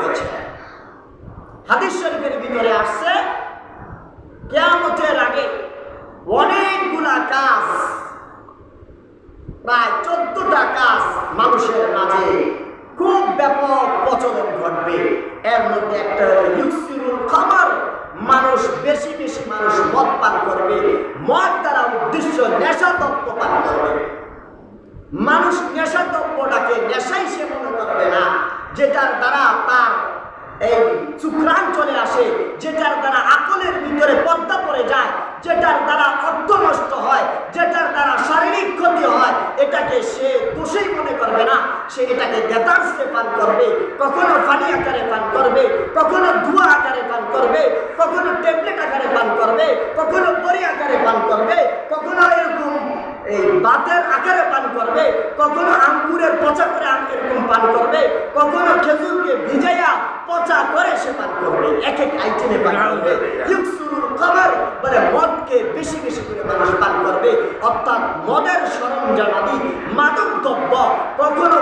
করেছে। হাদিস শরীফের ভিতরে আসছে, কেয়ামতের আগে অনেকগুলা কাজ, প্রায় চোদ্দটা কাজ মানুষের মাঝে খুব ব্যাপক প্রচলন ঘটবে। এর মধ্যে একটা ইউসিরুল খামার, মানুষ বেশি বেশি মানুষ মদ পান করবে, মদ দ্বারা উদ্দেশ্য নেশা তত্ত্ব পান করবে। মানুষ নেশা দ্রব্যটাকে নেশাই সে মনে করবে না, যেটার দ্বারা এই সুক্রাণ আসে, যেটার দ্বারা আকলের ভিতরে পদ্মা পড়ে যায়, যেটার দ্বারা অর্থ নষ্ট হয়, যেটার দ্বারা শারীরিক ক্ষতি হয়, এটাকে সে দোষেই মনে করবে না। সে এটাকে দেতার্সে পান করবে, কখনো ফানি আকারে পান করবে, কখনো ধোঁয়া আকারে পান করবে, কখনো ট্যাবলেট আকারে পান করবে কখনো বড়ি আকারে পান করবে কখনো এরকম বাতের আকারে পান করবে, কখনো আঙ্গুরের পচা করে আম এরকম পান করবে, কখনো খেজুরকে ভিজাইয়া পচা করে সে পান করবে। এক এক আইটেমে পান করবে। খাবার বলে মদকে বেশি বেশি করে মানুষ পান করবে। অর্থাৎ মদের সরঞ্জামাদি মাদক দ্রব্য কখনো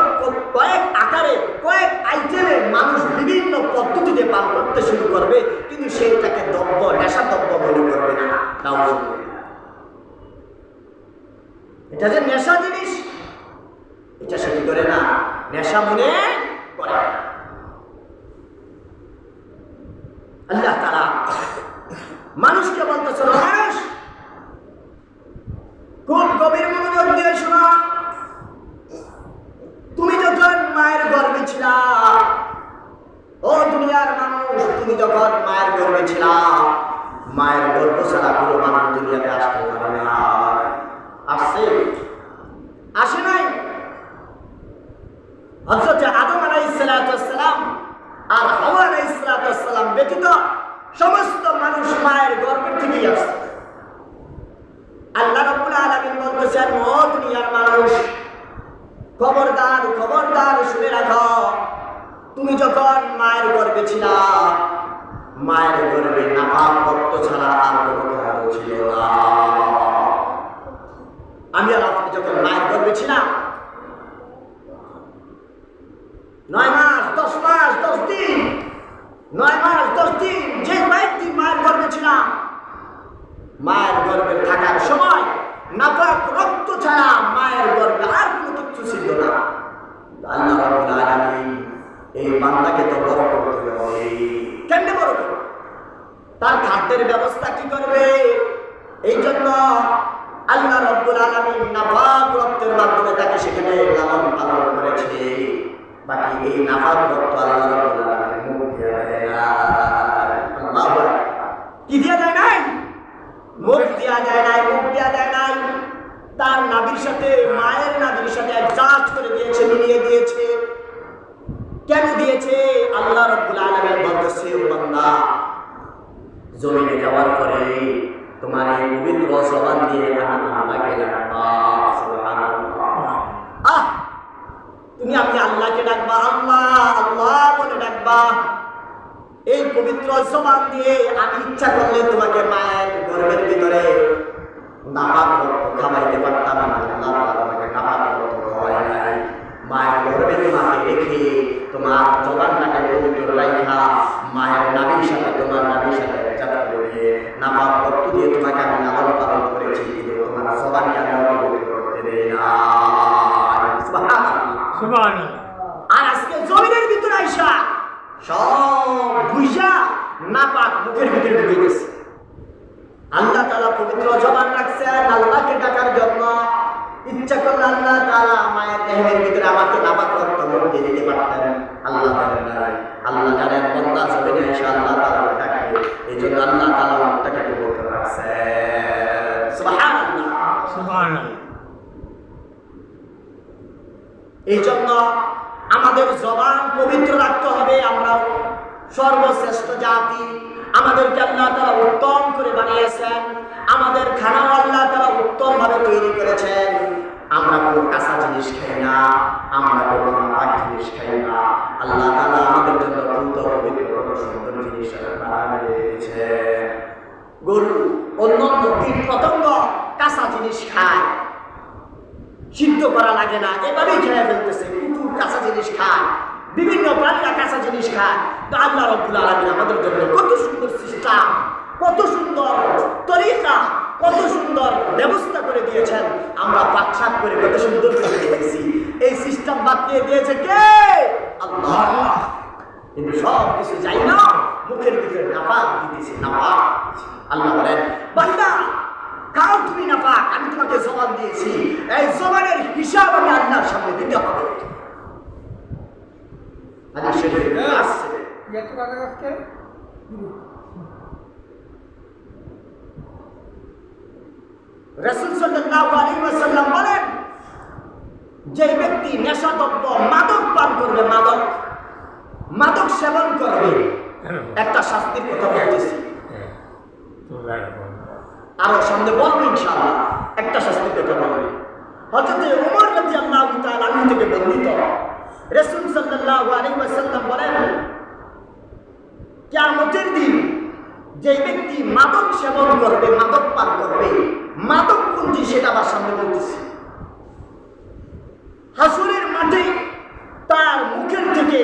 কয়েক আকারে, কয়েক আইটেমে মানুষ বিভিন্ন পদ্ধতিতে পান করতে শুরু করবে, কিন্তু সেইটাকে দ্রব্য নেশা দ্রব্য মনে করবে না। এটা যে নেশা জিনিস, এটা সে কি করে না? নেশা মনে করে। আল্লাহ তারা মানুষকে বলতেছে মানুষ, খুব গভীর মনোযোগ দিয়ে শোনো তুমি যখন মায়ের গর্বে ছিলা ও দুনিয়ার মানুষ তুমি যখন মায়ের গর্বে ছিলা মায়ের গর্ভ ছাড়া কোনো মানুষ দুনিয়াতে আসতে পারে না আসছে আসে নাই হজরত আদম আলাইসালাম আর হাওয়া আলাইসালাম ব্যতীত সমস্ত মানুষ মায়ের গর্ভের থেকেই আসছে আল্লাহ রব্বুল আলামিন বলতেছেন ও দুনিয়ার মানুষ খবরদার খবরদার শুনে রাখো তুমি যখন মায়ের গর্ভে ছিলা মায়ের গর্ভে নাপাক ভক্ত ছাড়া আর কোনো কারণ ছিল না আমি আর আপনি যখন মায়ের গর্ভে ছিলাম নয় মাস দশ মাস দশ নয় মাস দশ যে কয়েকদিন মায়ের গর্ভে ছিলাম, মায়ের গর্ভে থাকার সময় নাপাক রক্ত ছাড়া মায়ের গর্ভে আর কোনো কিছু ছিল না। আল্লাহ রাব্বুল আলামিন এই বান্দাকে তো বড় করতে হবে। কেমনে বড় করবে? তার খাদ্যের ব্যবস্থা কি করবে? এই জন্য আল্লাহ রব্বুল আলামিন নাপাক রক্তের মাধ্যমে তাকে সেখানে লালন পালন করেছে। বাকি এই নাপাক রক্ত আল্লাহ দিয়ে দেয়। কি দিয়ে দেয় নাই? মুখ দেওয়া যায় নাই, মুখ দেওয়া যায় নাই। তার নাবির সাথে, মায়ের নাবির সাথে অ্যাডজাস্ট করে দিয়েছে, মিলিয়ে দিয়েছে। কেন দিয়েছে? আল্লাহ রব্বুল আলামিন বলতেছে বান্দা, জমিনে যাওয়ার পরে তোমার এই পবিত্র জবান দিয়ে আমি আল্লাহকে তুমি আমি আল্লাহকে ডাকবা, আল্লাহ আল্লাহ বলে ডাকবা। এই পবিত্র জবান দিয়ে আমি ইচ্ছা করলে তোমাকে মায়ের গর্ভের ভিতরে মায়ের তোমার সাথে তোমার সাথে দিয়ে তোমাকে আমি ভিতরে আইসা সব না পাক ভিতরে মায়ের ভিতরে আমাকে নাপাক রক্ত দিতে পারতেন আল্লাহ জানেন না। আল্লাহ জানেন বন্দা জমিনে এসে আল্লাহ তালা ডাকে এই জন্য আল্লাহ তালা মুখটাকে পবিত্র রাখছেন সুবহানাল্লাহ। এই জন্য আমাদের জবান পবিত্র রাখতে হবে। আমরা সর্বশ্রেষ্ঠ জাতি। আমাদেরকে আল্লাহ তারা উত্তম করে বানিয়েছেন। আমাদের খানা আল্লাহ তারা উত্তম ভাবে তৈরি করেছেন। আমরা কোনো কাঁচা জিনিস খাই না, আমরা কোনো নাপাক জিনিস খাই না। আল্লাহ তালা আমাদের জন্য দ্রুত, পবিত্র সুন্দর জিনিস বানিয়েছে গরু অন্যান্য কীট পতঙ্গ কাঁচা জিনিস খায়। সিদ্ধ করা লাগে না, এভাবেই খেয়ে ফেলতেছে। কুকুর কাঁচা জিনিস খায়, বিভিন্ন প্রাণীরা কাঁচা জিনিস খায়। তো আল্লাহ রব্বুল আলমিন আমাদের জন্য কত সুন্দর সিস্টেম, কত সুন্দর তরিকা, কত সুন্দর ব্যবস্থা করে দিয়েছেন। আমরা পাকশাক করে কত সুন্দর করে দিয়েছি এই সিস্টেম বাদ দিয়ে দিয়েছে কে? আল্লাহ। কিন্তু সব কিছু যাই না, মুখের ভিতরে নাপাক দিতেছে, নাপাক আল্লাহ বলেন, বান্দা কাও তুমি নাপাক আমি তোমাকে জবান দিয়েছি। এই জবানের হিসাব আমি আল্লাহর সামনে দিতে হবে। রাসূল সাল্লাল্লাহু আলাইহি ওয়াসাল্লাম বলেন যে ব্যক্তি নেশাদ্রব্য মাদক পান করবে মাদক মাদক সেবন করবে একটা শাস্তির কথা বলতেছি। আরও সামনে বলব ইনশাআল্লাহ। একটা শাস্তির কথা বলবে হযরত ওমর রাদিয়াল্লাহু তাআলা আনহু থেকে বর্ণিত। রাসূল সাল্লাল্লাহু আলাইহি ওয়াসাল্লাম বলেন, কিয়ামতের দিন যে ব্যক্তি মাদক সেবন করবে, মাদক পান করবে, মাদক পুঞ্জি সেটা আমার সামনে বলতেছি। হাসুরের মাঠে তার মুখের থেকে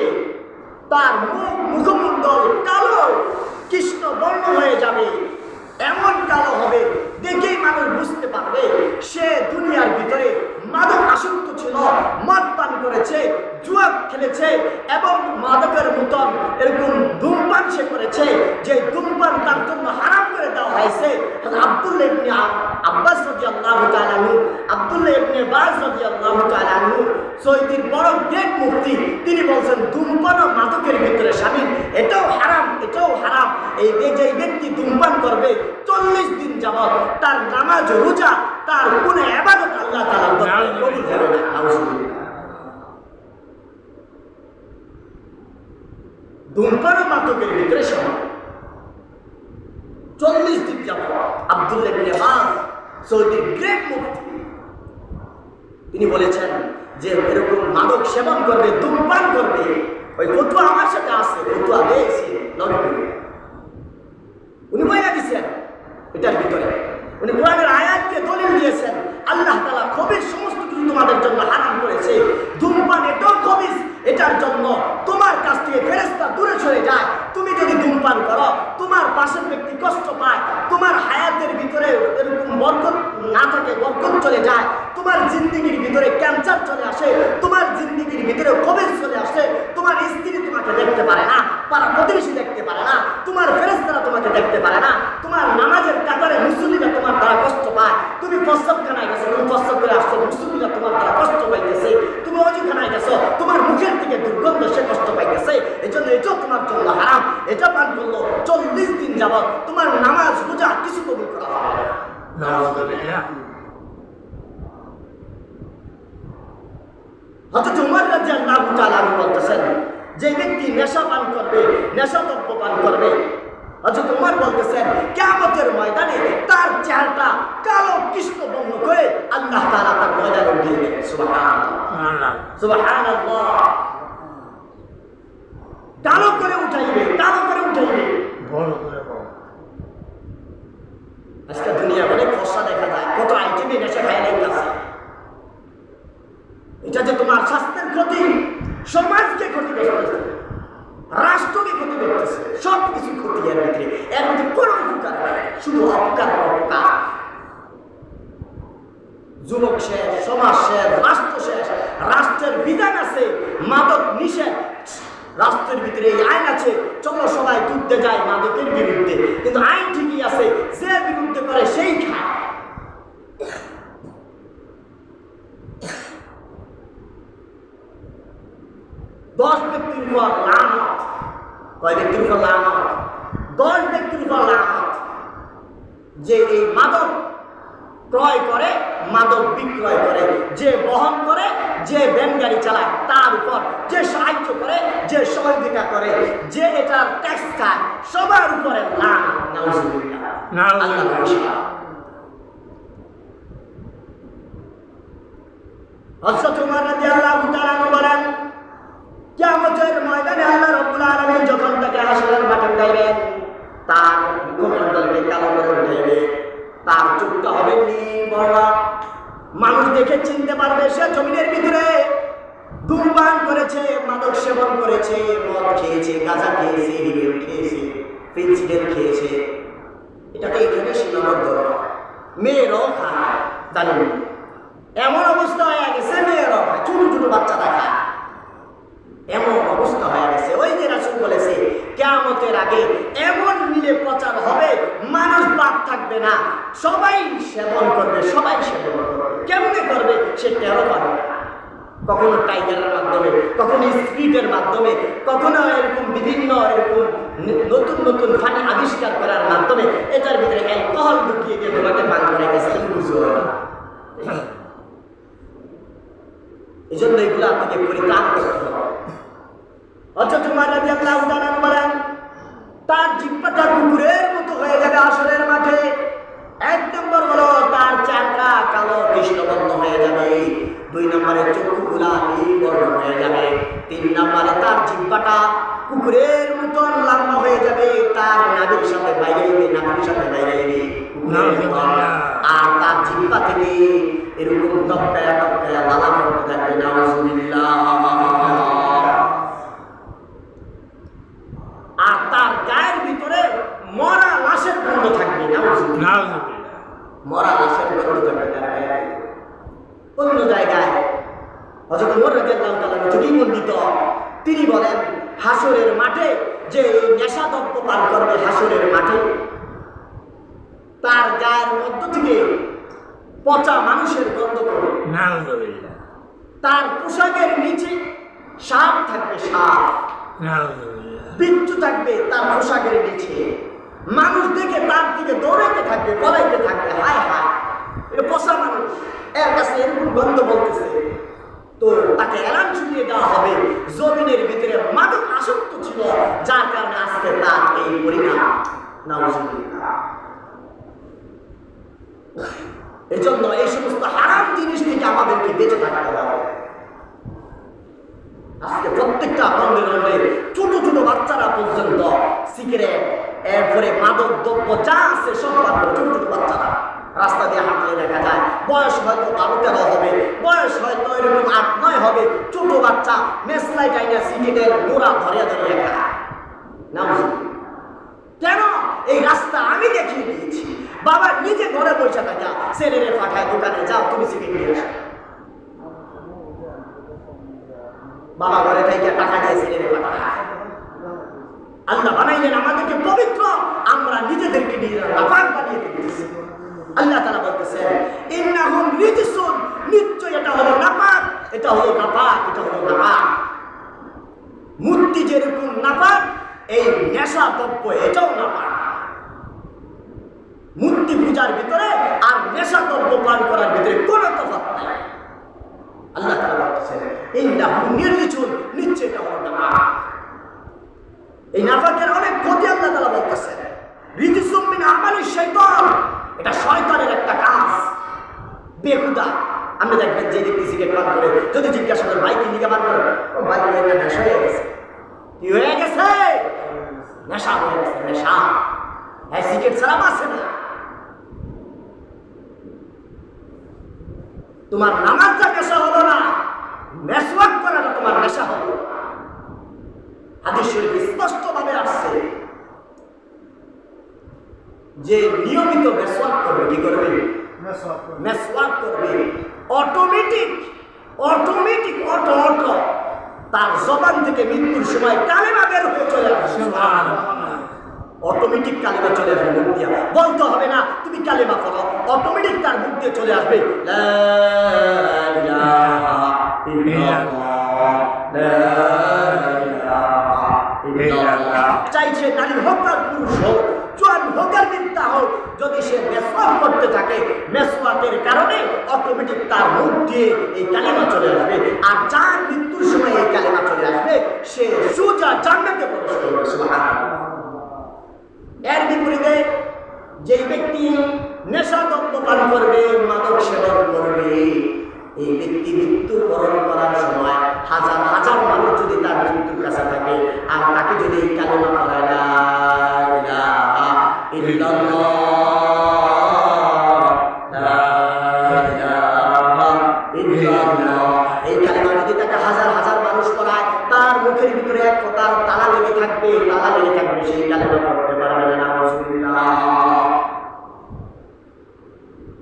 তার মুখ মুখমণ্ডল কালো, কৃষ্ণ বর্ণ হয়ে যাবে। এমন কালো হবে, দেখেই মানুষ বুঝতে পারবে, সে দুনিয়ার ভিতরে মাদক আসক্ত ছিল, মদ পান করেছে, জুয়া খেলেছে এবং মাদকের মতন এরকম ধূমপান সে করেছে, যে ধূমপান তার জন্য হারাম করে দেওয়া হয়েছে। আব্দুল্লাহ ইবনে আব- আব্বাস তাআলা আনহু, আব্দুল্লাহ ইবনে বাজ রাদিয়াল্লাহু তাআলা সৌদির বড় গ্রেট মুফতি তিনি বলছেন ধূমপান ও মাদকের ভিতরে শামিল এটাও হারাম এটাও হারাম। এই যে ব্যক্তি ধূমপান করবে চল্লিশ দিন যাবত তার নামাজ রোজা তার কোন আল্লাহ নাউজুবিল্লাহ। ধূমপান ভিতরে সমান চল্লিশ দিন যাব আব্দুল্লাহ গ্রেট মুফতি তিনি বলেছেন যে এরকম মাদক সেবন করবে, ধূমপান করবে, ওই ফতুয়া আমার সাথে আছে, ফতুয়া দিয়েছি উনি বইয়া দিচ্ছেন এটার ভিতরে। উনি কোরআনের আয়াতকে দলিল দিয়েছেন, আল্লাহ তাআলা খবির সমস্ত কিছু তোমাদের জন্য হারাম করেছে। ধূমপান এটাও খবিস এটার জন্য তোমার কাছ থেকে ফেরেস্তা দূরে সরে যায়। তুমি যদি ধূমপান করো, তোমার পাশের ব্যক্তি কষ্ট পায়, তোমার হায়াতের ভিতরে এরকম বরকত না থাকে বরকত চলে যায়, তোমার জিন্দিগির ভিতরে ক্যান্সার চলে আসে, তোমার জিন্দিগির ভিতরে কবির চলে আসে, তোমার স্ত্রী তোমাকে দেখতে পারে না, পাড়া প্রতিবেশী দেখতে পারে না, তোমার ফেরেস্তারা তোমাকে দেখতে পারে না, তোমার নামাজের কাতারে মুসল্লিরা তোমার দ্বারা কষ্ট পায়, তুমি প্রস্তাবখানায় গেছো, তুমি প্রস্তাব করে আসছো মুসলিমরা তোমার দ্বারা কষ্ট পাইতেছে, তুমি অজুখানায় গেছো, তোমার মুখের থেকে দুর্গন্ধ সে কষ্ট পাইতেছে এই জন্য এটাও তোমার জন্য হারাম, এটা পান করল চল্লিশ দিন যাবত তোমার নামাজ, রোজা, কিছু কবুল করা হবে হযরত উমর রাদিয়াল্লাহু তাআলা আনহু বলতেছেন যে ব্যক্তি নেশা পান করবে নেশা দ্রব্য পান করবে হযরত উমর বলতেছেন কিয়ামতের ময়দানে তার চেহারাটা কালো কৃষ্ণ বর্ণ করে আল্লাহ তাআলা তার ময়দানে উঠিয়ে দেবেন। সুবহানাল্লাহ। সুবহানাল্লাহ। কালো করে উঠাইবে কালো করে উঠাইবে। আজকে দুনিয়া অনেক ফসা দেখা যায়। কত আইটেমে নেশা খায় লাইতেছে এটা যে তোমার স্বাস্থ্যের ক্ষতি, সমাজকে ক্ষতি করতেছে, রাষ্ট্রকে ক্ষতি করতেছে সব কিছু ক্ষতি এর ভিতরে। এর মধ্যে কোনো উপকার শুধু অপকার অপকার যুবক শেষ, সমাজ শেষ, রাষ্ট্র শেষ, রাষ্ট্রের বিধান আছে, মাদক নিষেধ। রাষ্ট্রের ভিতরে এই আইন আছে চলো সবাই তুলতে যায় মাদকের বিরুদ্ধে। কিন্তু আইন ঠিকই আছে, যে বিরুদ্ধে করে সেই দশ ব্যক্তির উপর লানত। কয় ব্যক্তির উপর লানত? দশ ব্যক্তির উপর লানত। যে এই মাদক ক্রয় করে মাদক বিক্রয় করে যে বহন করে যে ব্যান গাড়ি চালায় তার উপর যে সাহায্য করে যে সহযোগিতা করে যে এটার ট্যাক্স খায় সবার উপরে না আল্লাহ ভরসা। হযরত উমর রাদিয়াল্লাহু তাআলা আনহু বলেন কিয়ামতের ময়দানে আল্লাহ রাব্বুল আলামিন যখন তাকে হাসরের মাঠে উঠাইবেন তার মুখমণ্ডলকে কালো করে উঠাইবে তার চোখটা হবে নীল বর্ণ মানুষ দেখে চিনতে পারবে সে জমিনের ভিতরে ধূমপান করেছে, মদ খেয়েছে, গাঁজা খেয়েছে হিরোইন খেয়েছে পেন্সিডেল খেয়েছে। এটা তো এখানে সীমাবদ্ধ। মেয়েরাও খায়, জানেন এমন অবস্থা হয়ে গেছে মেয়েরাও খায়, ছোট ছোট বাচ্চারা খায় এমন অবস্থা হয়ে গেছে। ওই যে রাসুল বলেছে, কেয়ামতের আগে এমন মিলে প্রচার হবে, মানুষ বাদ থাকবে না। সবাই সেবন করবে, সবাই সেবন করবে। কেমনে করবে, সে টেরো পাবে না। কখনো টাইগারের মাধ্যমে কখনো স্পিডের মাধ্যমে কখনো এরকম বিভিন্ন এরকম নতুন নতুন ফানি আবিষ্কার করার মাধ্যমে এটার ভিতরে অ্যালকোহল ঢুকিয়ে দিয়ে তোমাকে পান করে গেছে না। এই জন্য এগুলো আপনাকে পরিত্রাণ করতে হবে অথচ তোমার রাজি আল্লাহ বলেন তার জিব্বাটা কুকুরের মতো হয়ে যাবে আসরের মাঠে এক নম্বর হলো তার চাকা কালো কৃষ্ণবর্ণ হয়ে যাবে দুই নম্বরে চক্ষুগুলা নীল বর্ণ হয়ে যাবে তিন নম্বরে তার জিব্বাটা কুকুরের মতন লম্বা হয়ে যাবে তার নাবির সাথে বাইরে যাবে নাবির সাথে বাইরে যাবে কুকুরের মতন। আর তার জিব্বা থেকে এরকম টপকায়া টপকায়া লালা করতে থাকবে নাউজুবিল্লাহ আর তার গায়ের ভিতরে মরা লাশের গন্ধ থাকবে নাউজুবিল্লাহ। নাউজুবিল্লাহ মরা লাশের গন্ধ থাকবে তার গায়ে। অন্য জায়গায় হজরত উমর রাদিয়াল্লাহু তাআলা থেকেই বর্ণিত তিনি বলেন হাসরের মাঠে যে এই নেশাদ্রব্য পান করবে হাসরের মাঠে তার গায়ের মধ্য থেকে পচা মানুষের গন্ধ করবে তার পোশাকের নিচে সাপ থাকবে সাপ। বিচ্ছু থাকবে তার পোশাকের নিচে। মানুষ দেখে তার দিকে দৌড়াইতে থাকবে, বলাইতে থাকবে, হায় হায়। এটা পোষা মানুষ, এর কাছে এরকম গন্ধ বলতেছে তো তাকে এলান শুনিয়ে দেওয়া হবে। জমিনের ভিতরে মাদক আসক্ত ছিল, যার কারণে আজকে তার এই পরিণাম। এই জন্য এই সমস্ত হারাম জিনিস থেকে আমাদেরকে বেঁচে থাকতে হবে। আজকে প্রত্যেকটা আন্দোলনে ছোট ছোট বাচ্চারা পর্যন্ত সিগারেট, এরপরে মাদক দ্রব্য যা আছে সব ছোট ছোট বাচ্চারা। রাস্তা দিয়ে হাঁটলে দেখা যায়, বয়স হয়তো বারো তেরো হবে, বয়স হয়তো এরকম আট নয় হবে, ছোট বাচ্চা মেসলাই টাইনা সিগারেটের গোড়া ধরে ধরে নাউজুবিল্লাহ। কেন? এই রাস্তা আমি দেখিয়ে দিয়েছি। বাবা, নিজে ঘরে বসে থাকা ছেলেরে পাঠায়, দোকানে যাও, তুমি সিগারেট নিয়ে আসো বাবা ঘরে থেকে টাকা দিয়ে ছেলেরে পাঠায়। আল্লাহ বানাইলেন আমাদেরকে পবিত্র। আমরা নিজেদেরকে নিজেরা নাপাক বানিয়ে দিতেছি আল্লাহ তারা বলতেছেন ইন্নাহুম রিজসুন। নিশ্চয় এটা হলো নাপাক। এটা হলো নাপাক, এটা হলো নাপাক। মূর্তি যেরকম নাপাক, এই নেশা দ্রব্য এটাও নাপাক। মূর্তি পূজার ভিতরে আর নেশা দ্রব্য পান করার ভিতরে কোনো তফাৎ নাই। আল্লাহ বলতেছেন ইন্নাহুম নির্লিচুন নিশ্চয় এই নাফাকের অনেক ক্ষতি আল্লাহ আমালি শাইতান এটা শয়তানের একটা কাজ। বেহুদা। আপনি দেখবেন যে ব্যক্তি পান করে যদি জিজ্ঞাসা করেন, ভাই, কি পান করে ও ভাই নেশা হয়ে গেছে। কি হয়ে গেছে? নেশা হয়ে গেছে, নেশা। হ্যাঁ সিগারেট ছাড়া না। তোমার নামাজটা নেশা হলো না মেসওয়াক করাটা তোমার নেশা হলো হাদিস শরীফ স্পষ্টভাবে আসছে যে নিয়মিত মেসওয়াক করবে কি করবে? মেসওয়াক করবে। অটোমেটিক অটোমেটিক অটো অটো তার জবান থেকে মৃত্যুর সময় কালেমা বের হয়ে চলে আসবে অটোমেটিক কালেমা চলে আসবে মুখ দিয়া। বলতে হবে না, তুমি কালেমা পড়ো অটোমেটিক তার মুখ দিয়ে চলে আসবে। চাইছে পুরুষ হোক হোক আর বৃদ্ধা হোক, যদি সে মেসওয়াক করতে থাকে, মেসওয়াকের কারণে অটোমেটিক তার মুখ দিয়ে এই কালিমা চলে আসবে। আর যার মৃত্যুর সময় এই কালিমা চলে আসবে, সে সুজা জান্নাতে প্রবেশ করবে, সুবহানাল্লাহ। এর বিপরীতে যে ব্যক্তি নেশা দ্রব্য পান করবে, মাদক সেবন করবে, এই ব্যক্তি মৃত্যু বরণ করার সময় হাজার হাজার মানুষ যদি তার মৃত্যুর কাছে থাকে, আর তাকে যদি এই কালিমা পড়ায় তাকে হাজার হাজার মানুষ পড়ায়, তার মুখের ভিতরে ফোটার তালা লেগে থাকবে, তালা লেগে থাকবে সেই কালেমা পারবে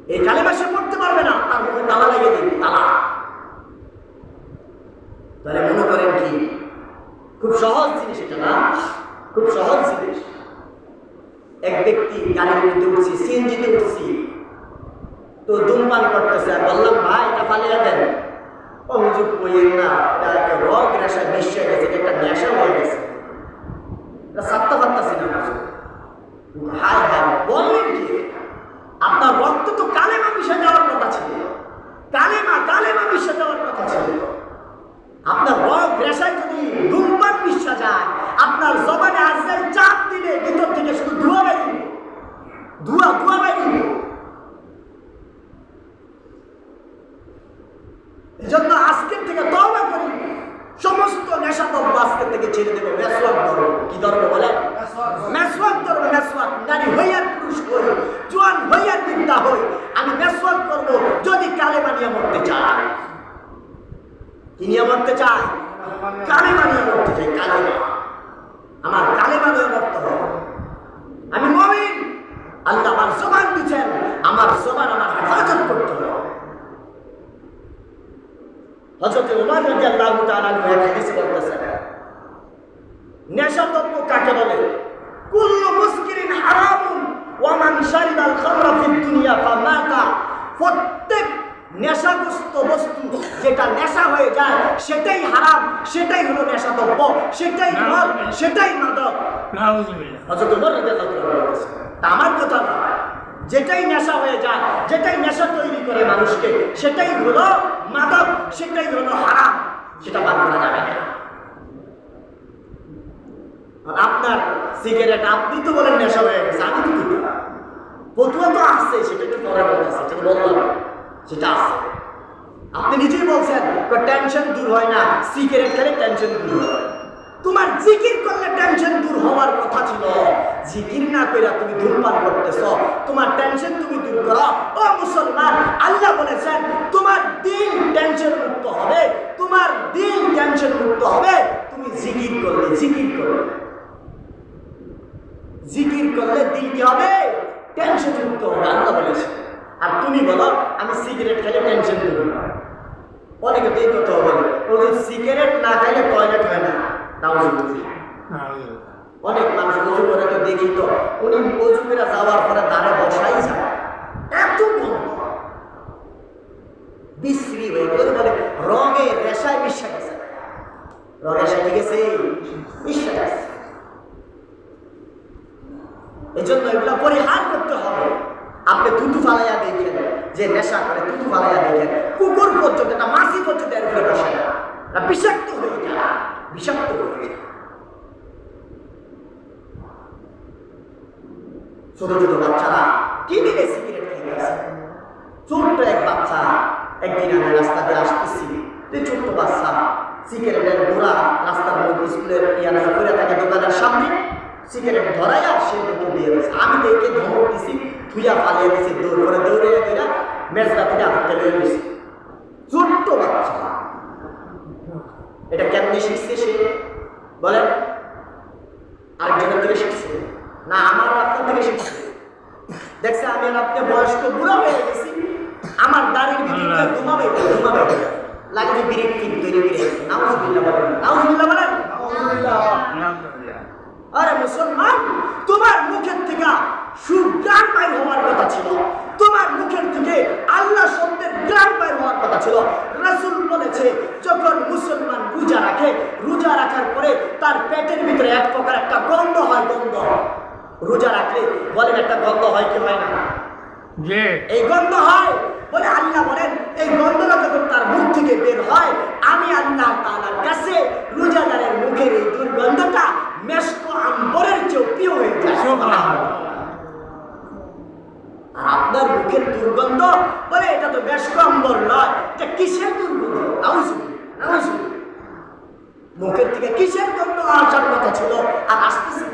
এই কালেমা সে পড়তে পারবে না, তার মুখে তালা লেগে দিবে তালা। তাহলে মনে করেন কি? খুব সহজ জিনিস এটা না? খুব সহজ জিনিস। এক ব্যক্তি গাড়ির মধ্যে উঠছি, সিএনজিতে উঠছি। তো ধূমপান করতেছে, আর বললাম, ভাই, এটা ফালিয়ে দেন। হুজুর, কইয়েন না, এটা একটা রক নেশা মিশে গেছে একটা নেশা হয়ে গেছে। এটা সাতটা পারতাছি না। হায় হায় কি আপনার রক্ত তো কালেমা মিশে যাওয়ার কথা ছিল। কালেমা কালেমা মিশে যাওয়ার কথা ছিল। আপনার রক রেশায় যদি দুর্বার মিশা যায়, আপনার জবানে আজরাইল চাপ দিলে ভিতর থেকে শুধু ধোয়া বেরিয়ে। ধোয়া ধোয়া বেরিয়ে এজন্য আজকের থেকে তওবা করি সমস্ত নেশা দ্রব্য আজকের থেকে ছেড়ে দেবো মেসওয়াক ধরবো কি ধরবো বলে মেসওয়াক ধরবো মেসওয়াক নারী হইয়ার পুরুষ হই জোয়ান হইয়ার বিদ্যা হই আমি মেসওয়াক করব যদি কালে বানিয়ে মরতে চাই কি নিয়ে মরতে চাই কালে বানিয়ে মরতে চাই কালে আমার কালে বানিয়ে মরতে হবে আমি মমিন আল্লাহ আমার জবান দিচ্ছেন আমার জবান আমার হেফাজত করতে হবে হযরত উমর রাদিয়াল্লাহু তাআলা এক হাদিসে বলতেছেন নেশা দ্রব্য কাকে বলে কুল্লু মুসকিরিন হারামুন ওয়া মান শারিবাল খামরা ফিদ দুনিয়া ফামাতা প্রত্যেক নেশাগ্রস্ত বস্তু যেটা নেশা হয়ে যায় সেটাই হারাম সেটাই হলো নেশা দ্রব্য সেটাই মদ সেটাই মাদক। তা আমার কথা না। যেটাই নেশা হয়ে যায় যেটাই নেশা তৈরি করে মানুষকে সেটাই হলো মাদক সেটাই হলো হারাম সেটা বাদ করা যাবে না। আপনার সিগারেট আপনি তো বলেন নেশা হয়ে গেছে আমি তো ফতুয়া তো আসছে সেটা একটু পরে বলতেছে সেটা বললাম। সেটা আছে আপনি নিজেই বলছেন টেনশন দূর হয় না, সিগারেট খেলে টেনশন দূর হয়। তোমার জিকির করলে টেনশন দূর হওয়ার কথা ছিল। জিকির না করে তুমি ধূমপান করতেছ, তোমার টেনশন তুমি দূর করো। ও মুসলমান, আল্লাহ বলেছেন, তোমার দিন টেনশন মুক্ত হবে, তোমার দিন টেনশন মুক্ত হবে। তুমি জিকির করলে জিকির করলে। জিকির করলে দিন কি হবে? টেনশন মুক্ত হবে, আল্লাহ বলেছে আর তুমি বলো, আমি সিগারেট খেলে টেনশন দূর হয় অনেকে তো এই কথা বলে ও সিগারেট না খাইলে টয়লেট হয় না। নাউজুবিল্লাহ অনেক মানুষ অজু করে তো দেখি তো, উনি অজু যাওয়ার পরে দাঁড়ে বসাই যায়। এত বিশ্রী হয়ে গেল। বলে রঙে রেশায় বিশ্বাস গেছে। রঙে সাথে গেছে? মিশা গেছে। এই জন্য এগুলো পরিহার করতে হবে। আপনি তুতু ফালাইয়া দেখেন, যে নেশা করে তুতু ফালাইয়া দেখেন। কুকুর পর্যন্ত একটা মাসি পর্যন্ত এর উপরে বসায় না। বিষাক্ত হয়ে যায়, বিষাক্ত হয়ে যায়। ছোট ছোট বাচ্চারা দিলে সিগারেট খেয়ে ছোট্ট এক বাচ্চা একদিন আমি রাস্তা দিয়ে আসতেছি ছোট্ট বাচ্চা সিগারেটের গোড়া রাস্তার মধ্যে স্কুলের ইয়ানা করে থাকে দোকানের সামনে। সিগারেট ধরাইয়া সে দিয়ে আমি দেখে ধমক দিছি থুইয়া পালিয়ে গেছি দৌড় করে দৌড়ে দৌড়া মেজরা থেকে হাতে লয়ে গেছি। ছোট্ট বাচ্চা। এটা কেমনি শিখছে সে? বলেন। আরেকজনের থেকে শিখছে। না আমার আপনার থেকে শিখছে। দেখছে আমি আর আপনি বয়স্ক বুড়া হয়ে গেছি। আমার দাড়ির ভিতরে ঘুমাবে ঘুমাবে। লাগে যে বিড়ি তৈরি করে। নাউজুবিল্লাহ বলেন। নাউজুবিল্লাহ বলেন। আরে মুসলমান তোমার মুখের থেকে সুগ্রাম বাইর হওয়ার কথা ছিল। তোমার মুখের থেকে আল্লাহ শব্দের গ্রাম বাইর হওয়ার কথা ছিল। রাসূল বলেছে যখন মুসলমান রোজা রাখে রোজা রাখার পরে তার পেটের ভিতরে এক প্রকার একটা গন্ধ হয় গন্ধ। রোজা রাখলে বলেন একটা গন্ধ হয় কি হয় না? যে এই গন্ধ হয় বলে আল্লাহ বলেন এই গন্ধটা যখন তার মুখ থেকে বের হয় আমি আল্লাহ তাআলার কাছে রোজাদারের মুখের এই দুর্গন্ধটা মেশক আম্বরের চেয়েও প্রিয় হয়ে যায়। আপনার মুখের দুর্গন্ধ? বলে, এটা তো মেশক আম্বর নয় কিসের দুর্গন্ধ। মুখের থেকে কিসের গন্ধ আসার কথা ছিল, আর আসতেছে?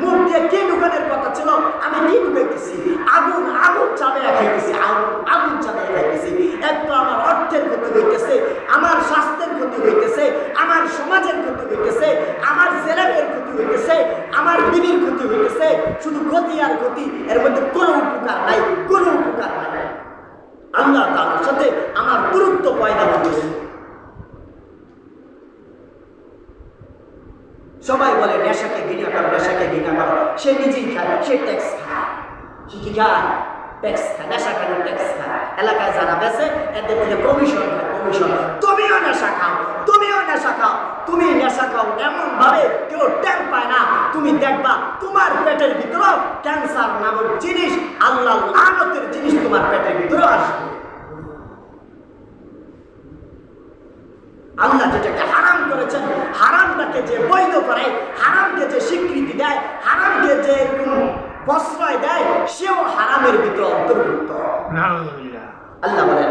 মুখ দিয়ে কি ঢুকানোর কথা ছিল? আমি কি ঢুকাইতেছি? আগুন আগুন চাবে খাইতেছি আগুন আগুন চাবে খাইতেছি এক তো আমার অর্থের ক্ষতি হইতেছে, আমার স্বাস্থ্যের ক্ষতি হইতেছে, আমার সমাজের ক্ষতি হইতেছে আমার শুধু গতি আর গতি এর মধ্যে কোনো উপকার নাই, কোনো উপকার নাই। আল্লাহ তাআলার সাথে আমার দূরত্ব পয়দা হচ্ছে। সবাই বলে, নেশাকে ঘৃণা করো, নেশাকে ঘৃণা করো। সে নিজেই খায়, সে ট্যাক্স খায়। কি খায়? ট্যাক্স খায়, নেশা খায়, ট্যাক্স খায়। এলাকায় যারা বেছে এদের থেকে কমিশন খায়। কমিশন তুমিও নেশা খাও তুমিও নেশা খাও তুমি নেশা খাও এমন ভাবে কেউ ট্যাং পায় না। তুমি দেখবা তোমার পেটের ভিতরেও ক্যান্সার নামক জিনিস আল্লাহ লানতের জিনিস তোমার পেটের ভিতরেও আসবে। আল্লাহ যেটাকে হারাম করেছেন হারামটাকে যে বৈধ করে হারামকে যে স্বীকৃতি দেয় হারামকে যে এরকম প্রশ্রয় দেয় সেও হারামের ভিতরে অন্তর্ভুক্ত। আল্লাহ বলেন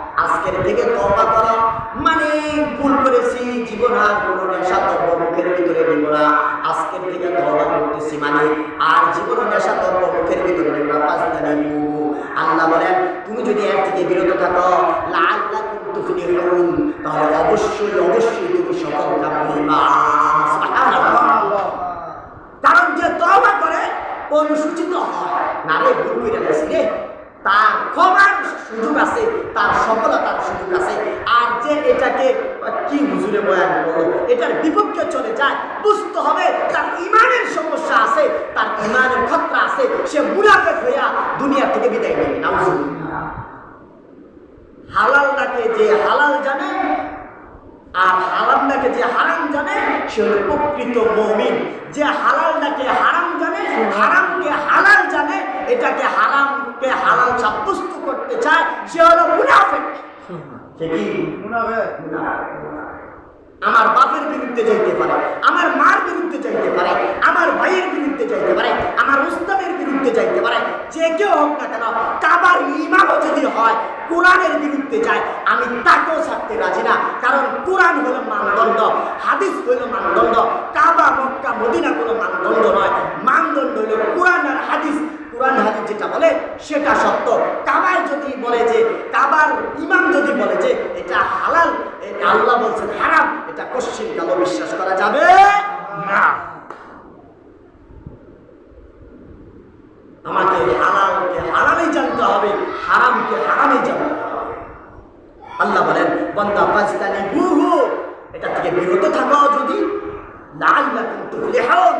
আজকের থেকে তওবা করো। মানে ভুল করেছি, জীবন আর কোনো নেশা দ্রব্য মুখের ভিতরে নিব না। আজকের থেকে তওবা করতেছি মানে আর জীবন নেশা দ্রব্য মুখের ভিতরে নিব না। ফাজতানিবু আল্লাহ বলেন, তুমি যদি এর থেকে বিরত থাকো, লাআল্লাকুম তুফলিহুন, তাহলে অবশ্যই অবশ্যই তুমি সফল কাম হইবা কারণ যে তওবা করে, অনুসূচিত হয়। না রে, ভুল করে তার ক্ষমার সুযোগ আছে। তার সফলতার সুযোগ আছে। আর যে এটাকে কি হুজুরে বয়ান করল? এটার বিপক্ষে চলে যায়, বুঝতে হবে তার ইমানের সমস্যা আছে, তার ইমানের খতরা আছে, সে মুনাফেক হইয়া দুনিয়া থেকে বিদায় নেবে। না হালালটাকে যে হালাল জানে আর হালাল হারামটাকে যে হারাম জানে, সে হলো প্রকৃত মমিন। যে হালালটাকে হারাম জানে, হারামকে হালাল জানে, এটাকে হারামকে হালাল সাব্যস্ত করতে চায়, সে হলো মুনাফিক। আমার বাপের বিরুদ্ধে যাইতে পারে, আমার মার বিরুদ্ধে যাইতে পারে, আমার ভাইয়ের বিরুদ্ধে যাইতে পারে, আমার উস্তাদের বিরুদ্ধে যাইতে পারে, যে কেউ হোক না কেন, কাবার ইমামও যদি হয় কোরআনের বিরুদ্ধে যায়, আমি তাকেও ছাড়তে রাজি না। কারণ কোরআন হলো মানদণ্ড, হাদিস হলো মানদণ্ড, কাবা, মক্কা, মদিনা কোনো মানদণ্ড নয়। মানদণ্ড হলো কোরআন আর হাদিস। কোরআন হাদিস যেটা বলে, সেটা সত্য। কাবায় যদি বলে যে, কাবার ইমাম যদি বলে যে, এটা হালাল আল্লাহ বলছেন হারাম, এটা কশ্চিন কালো বিশ্বাস করা যাবে না। আমাকে হালালকে হারামই জানতে হবে হারামকে হারামই জানতে হবে। আল্লাহ বলেন বন্দা পাঁচতানি বুহু এটা থেকে বিরত থাকো যদি লাআল্লাকুম তুফলিহুন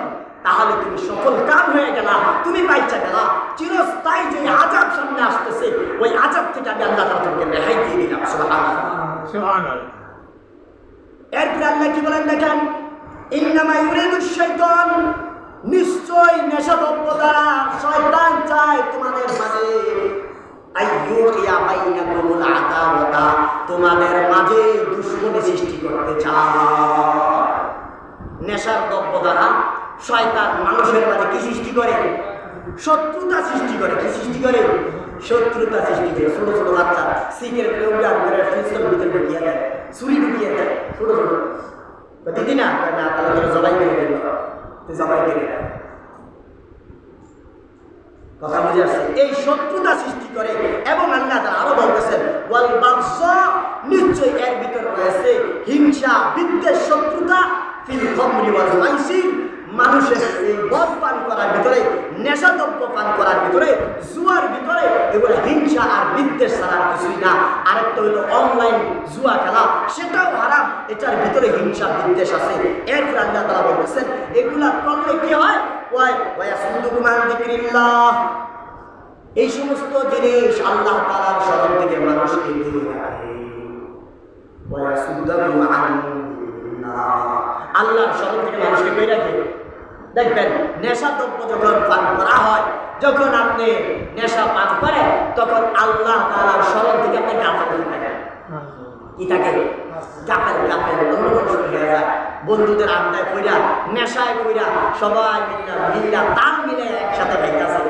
তাহলে তুমি সফল কাম হয়ে গেলা তুমি বাইচা গেলা। চিরস্থায়ী যে আজাব সামনে আসতেছে ওই আজাব থেকে আমি আল্লাহ তাআলা তোমাকে রেহাই দিয়ে দিলাম এরপরে আল্লাহ কি বলেন দেখেন ইন্নামা ইউরিদু শাইতান নিশ্চয় নেশাদ্রব্য দ্বারা শয়তান চায় তোমাদের মাঝে। তোমাদের মাঝে দুশ্মনী সৃষ্টি করতে চায় নেশার দ্রব্য দ্বারা শয়তান মানুষের মাঝে কি সৃষ্টি করে? শত্রুতা সৃষ্টি করে, কি সৃষ্টি করে? শত্রুতা সৃষ্টি করে। ছোট ছোট বাচ্চা সিগারেট ফ্রিজের ভিতরে ঢুকিয়ে দেয়, ছুরি ঢুকিয়ে দেয়, ছোট ছোট। দিদি না তাহলে জবাই করে জবাই করে কথা বুঝে আসছে? এই শত্রুতা সৃষ্টি করে এবং আল্লাহ আরও বলতেছেন, ওয়াল বাগসা নিশ্চয়ই এর ভিতর রয়েছে হিংসা, বিদ্বেষ, শত্রুতা, ফিল খামরি ওয়াল মানুষের এই মদ পান করার ভিতরে নেশাদ্রব্য পান করার ভিতরে, জুয়ার ভিতরে এগুলো হিংসা আর বিদ্বেষ ছাড়া কিছুই না। আরেকটা হলো অনলাইন জুয়া খেলা, সেটাও হারাম, এটার ভিতরে হিংসা, বিদ্বেষ আছে। এরপর আল্লাহ তাআলা বলতেছেন, এগুলা করলে কি হয়? যিকরিল্লাহ। এই সমস্ত জিনিস আল্লাহ তাআলার স্মরণ থেকে মানুষকে দূরে রাখে আল্লাহর স্মরণ থেকে মানুষকে কই রাখে? দেখবেন, নেশা দ্রব্য যখন পান করা হয়, যখন আপনি নেশা পান করেন, তখন আল্লাহ তাআলার স্মরণ থেকে আপনি গাফিল হয়ে থাকেন। কি থাকে? গাফেল গাফেল অন্যমনস্ক হয়ে যায়। বন্ধুদের আড্ডায় কইরা নেশায় কইরা সবাই মিল্লা মিল্লা তাল মিলে একসাথে খাইতেছে।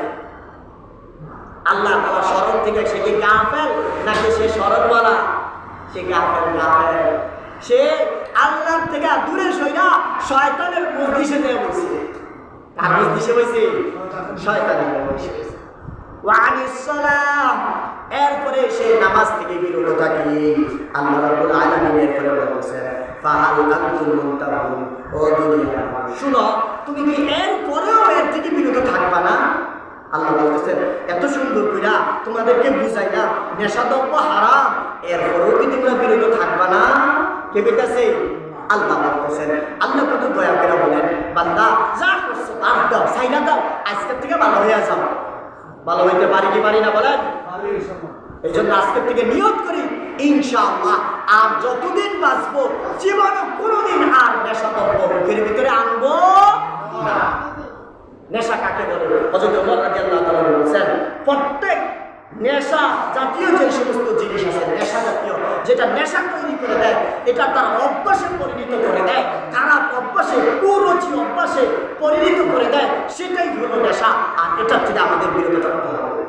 আল্লাহ তালা স্মরণ থেকে সে কি গাফেল, নাকি সে স্মরণওয়ালা? সে গাফেল গাফেল। সে আল্লাহর থেকে দূরে সইরা শয়তানের মজলিসে কার মজলিসে বসে? শয়তানের এরপরে সে নামাজ থেকে তুমি কি এর পরেও এর থেকে না? আল্লাহ এত সুন্দর কইরা তোমাদেরকে বুঝাই না নেশাদ্রব্য হারাম, এরপরেও কি তোমরা বিরত থাকবা না? কে বলতেছে আল্লাহ বলতেছেন। আল্লাহ কত দয়া করে বলেন, বান্দা, যা করছ বাদ দাও দাও, আজকের থেকে ভালো হয়ে যাও। ভালো হইতে পারি কি পারি না বলেন? এই জন্য আজকের থেকে নিয়ত করি, ইনশাআল্লাহ, আর যতদিন বাঁচবো, জীবনে কোনোদিন আর নেশা দ্রব্য মুখের ভিতরে আনব না। নেশা কাকে বলে? হযরত ওমর রাদিয়াল্লাহু তাআলা বলেছেন, প্রত্যেক নেশা জাতীয় যে সমস্ত জিনিস আছে, নেশা জাতীয়, যেটা নেশা তৈরি করে দেয়, এটা তার অভ্যাসে পরিণত করে দেয়, খারাপ অভ্যাসে, কুরুচি অভ্যাসে পরিণত করে দেয়, সেটাই হলো নেশা, আর এটা থেকে আমাদের বিরত থাকতে হবে।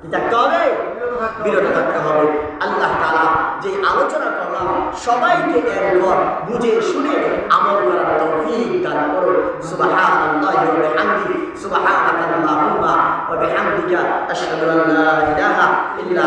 কি হবে? বিরত থাকতে হবে। আল্লাহ তালা যে আলোচনা করলাম, সবাইকে একবার বুঝে শুনে আমল করার তৌফিক দান করো সুবহানাল্লাহি ওয়া বিহামদিহি। সুবহানাকা আল্লাহুম্মা ওয়া বিহামদিকা। আশহাদু আল্লা ইলাহা ইল্লা